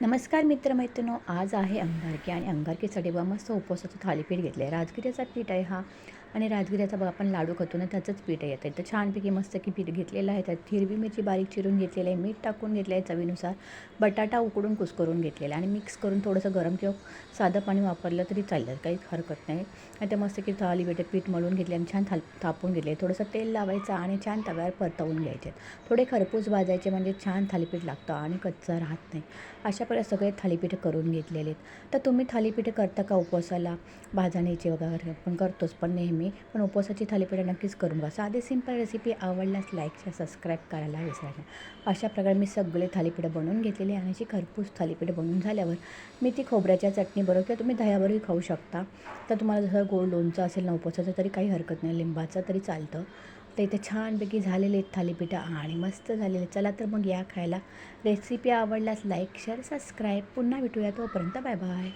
नमस्कार मित्रमैत्रिणो आज आहे अंगारकी आणि अंगारकीसाठी बघा मस्त उपवासाचं थालीपीठ घेतलं आहे राजगिऱ्याचा पीठ आहे हा. आणि राजगिऱ्याचा बघा आपण लाडू खातो ना त्याचंच पीठ येतं आहे. तर छानपैकी मस्त की पीठ घेतलेलं आहे. त्यात हिरवी मिरची बारीक चिरून घेतलेली आहे. मीठ टाकून घेतलं आहे चवीनुसार. बटाटा उकडून कुस्करून घेतलेला आहे. आणि मिक्स करून थोडंसं गरम किंवा साधं पाणी वापरलं तरी चालेल. काही हरकत नाही. आणि ते मस्त की बेटे पीठ मळून घेतले आणि छान थाल थापून घेतले. थोडंसं तेल लावायचं आणि छान तव्यावर परतवून घ्यायचे. थोडे खरपूस भाजायचे म्हणजे छान थालीपीठ लागतं आणि कच्चा राहत नाही. अशा प्रकारे सगळे थालीपीठं करून घेतलेले आहेत. तर तुम्ही थालीपीठं करता का उपवासाला? भाजणीचे वगैरे आपण करतोच पण नेहमी पण उपवासाची थालीपीठं नक्कीच करून बघा. साधी सिंपल रेसिपी आवडल्यास लाईक शेअर सबस्क्राईब करायला विसरायला अशा प्रकारे मी सगळे थालीपीठं बनवून घेतलेली आणि अशी खरपूस थालीपीठं बनवून झाल्यावर मी ती खोबऱ्याच्या चटणीबरोबर किंवा तुम्ही दह्याबरोबरही खाऊ शकता. तर तुम्हाला जसं गोड लोणचं असेल ना उपवासाचं तरी काही हरकत नाही. लिंबाचं तरी चालतं. तर इथे छानपैकी झालेले आहेत थालीपीठं आणि मस्त झालेले चला तर मग या खायला. रेसिपी आवडल्यास लाईक शेअर सबस्क्राईब पुन्हा भेटूया तोपर्यंत. Bye bye